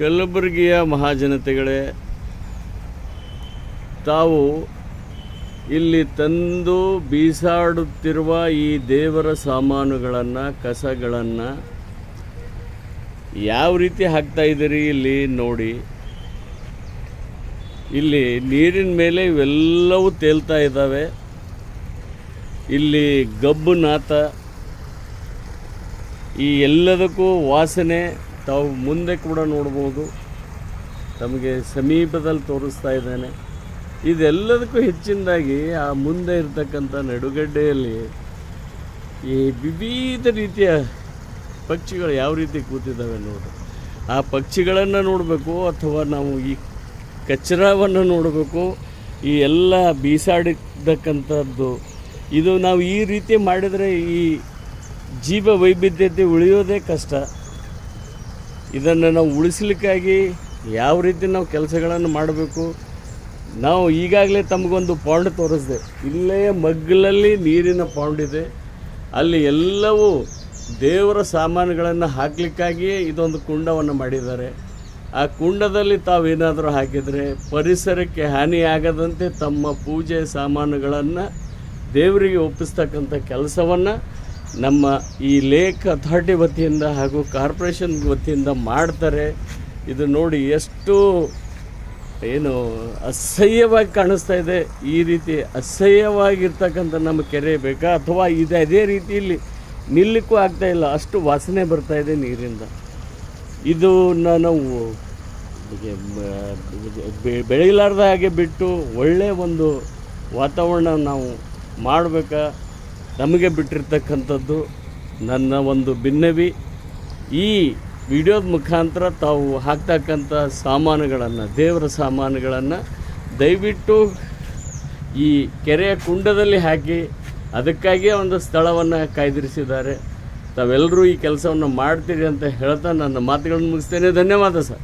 ಕಲಬುರಗಿಯ ಮಹಾಜನತೆಗಳೇ, ತಾವು ಇಲ್ಲಿ ತಂದು ಬೀಸಾಡುತ್ತಿರುವ ಈ ದೇವರ ಸಾಮಾನುಗಳನ್ನು, ಕಸಗಳನ್ನು ಯಾವ ರೀತಿ ಹಾಕ್ತಾ ಇದ್ದೀರಿ ಇಲ್ಲಿ ನೋಡಿ. ಇಲ್ಲಿ ನೀರಿನ ಮೇಲೆ ಇವೆಲ್ಲವೂ ತೇಲ್ತಾ ಇದ್ದಾವೆ. ಇಲ್ಲಿ ಗಬ್ಬು ನಾತ, ಈ ಎಲ್ಲದಕ್ಕೂ ವಾಸನೆ. ತಾವು ಮುಂದೆ ಕೂಡ ನೋಡ್ಬೋದು. ತಮಗೆ ಸಮೀಪದಲ್ಲಿ ತೋರಿಸ್ತಾ ಇದ್ದೇನೆ. ಇದೆಲ್ಲದಕ್ಕೂ ಹೆಚ್ಚಿನದಾಗಿ ಆ ಮುಂದೆ ಇರತಕ್ಕಂಥ ನಡುಗಡ್ಡೆಯಲ್ಲಿ ಈ ವಿವಿಧ ರೀತಿಯ ಪಕ್ಷಿಗಳು ಯಾವ ರೀತಿ ಕೂತಿದ್ದಾವೆ ನೋಡಿ. ಆ ಪಕ್ಷಿಗಳನ್ನು ನೋಡಬೇಕು ಅಥವಾ ನಾವು ಈ ಕಚರವನ್ನು ನೋಡಬೇಕು. ಈ ಎಲ್ಲ ಬೀಸಾಡಿದ್ದಕ್ಕಂಥದ್ದು. ಇದು ನಾವು ಈ ರೀತಿ ಮಾಡಿದರೆ ಈ ಜೀವ ವೈವಿಧ್ಯತೆ ಉಳಿಯೋದೇ ಕಷ್ಟ. ಇದನ್ನು ನಾವು ಉಳಿಸ್ಲಿಕ್ಕಾಗಿ ಯಾವ ರೀತಿ ನಾವು ಕೆಲಸಗಳನ್ನು ಮಾಡಬೇಕು? ನಾವು ಈಗಾಗಲೇ ತಮಗೊಂದು ಪಾಂಡ್ ತೋರಿಸಿದೆ. ಇಲ್ಲೇ ಮಗ್ಗಲಲ್ಲಿ ನೀರಿನ ಪಾಂಡ್ ಇದೆ. ಅಲ್ಲಿ ಎಲ್ಲವೂ ದೇವರ ಸಾಮಾನುಗಳನ್ನು ಹಾಕಲಿಕ್ಕಾಗಿಯೇ ಇದೊಂದು ಕುಂಡವನ್ನು ಮಾಡಿದ್ದಾರೆ. ಆ ಕುಂಡದಲ್ಲಿ ತಾವೇನಾದರೂ ಹಾಕಿದರೆ ಪರಿಸರಕ್ಕೆ ಹಾನಿಯಾಗದಂತೆ ತಮ್ಮ ಪೂಜೆ ಸಾಮಾನುಗಳನ್ನು ದೇವರಿಗೆ ಒಪ್ಪಿಸ್ತಕ್ಕಂಥ ಕೆಲಸವನ್ನು ನಮ್ಮ ಈ ಲೇಕ್ ಅಥಾರಿಟಿ ವತಿಯಿಂದ ಹಾಗೂ ಕಾರ್ಪೊರೇಷನ್ ವತಿಯಿಂದ ಮಾಡ್ತಾರೆ. ಇದು ನೋಡಿ ಎಷ್ಟು ಏನು ಅಸಹ್ಯವಾಗಿ ಕಾಣಿಸ್ತಾ ಇದೆ. ಈ ರೀತಿ ಅಸಹ್ಯವಾಗಿರ್ತಕ್ಕಂಥ ನಮ್ಮ ಕೆರೆ ಬೇಕಾ? ಅಥವಾ ಇದು, ಅದೇ ರೀತಿಯಲ್ಲಿ ನಿಲ್ಲಕ್ಕೂ ಆಗ್ತಾ ಇಲ್ಲ. ಅಷ್ಟು ವಾಸನೆ ಬರ್ತಾ ಇದೆ ನೀರಿಂದ. ಇದು ನಾವು ಬೆಳೆಯಲಾರ್ದ ಹಾಗೆ ಬಿಟ್ಟು ಒಳ್ಳೆಯ ಒಂದು ವಾತಾವರಣ ನಾವು ಮಾಡಬೇಕಾ? ನಮಗೆ ಬಿಟ್ಟಿರ್ತಕ್ಕಂಥದ್ದು ನನ್ನ ಒಂದು ಭಿನ್ನವಿ. ಈ ವಿಡಿಯೋದ ಮುಖಾಂತರ ತಾವು ಹಾಕ್ತಕ್ಕಂಥ ಸಾಮಾನುಗಳನ್ನು, ದೇವರ ಸಾಮಾನುಗಳನ್ನು ದಯವಿಟ್ಟು ಈ ಕೆರೆಯ ಕುಂಡದಲ್ಲಿ ಹಾಕಿ ಅದಕ್ಕಾಗಿಯೇ ಒಂದು ಸ್ಥಳವನ್ನು ಕಾಯ್ದಿರಿಸಿದ್ದಾರೆ. ತಾವೆಲ್ಲರೂ ಈ ಕೆಲಸವನ್ನು ಮಾಡ್ತೀರಿ ಅಂತ ಹೇಳ್ತಾ ನನ್ನ ಮಾತುಗಳನ್ನು ಮುಗಿಸ್ತೇನೆ. ಧನ್ಯವಾದ ಸರ್.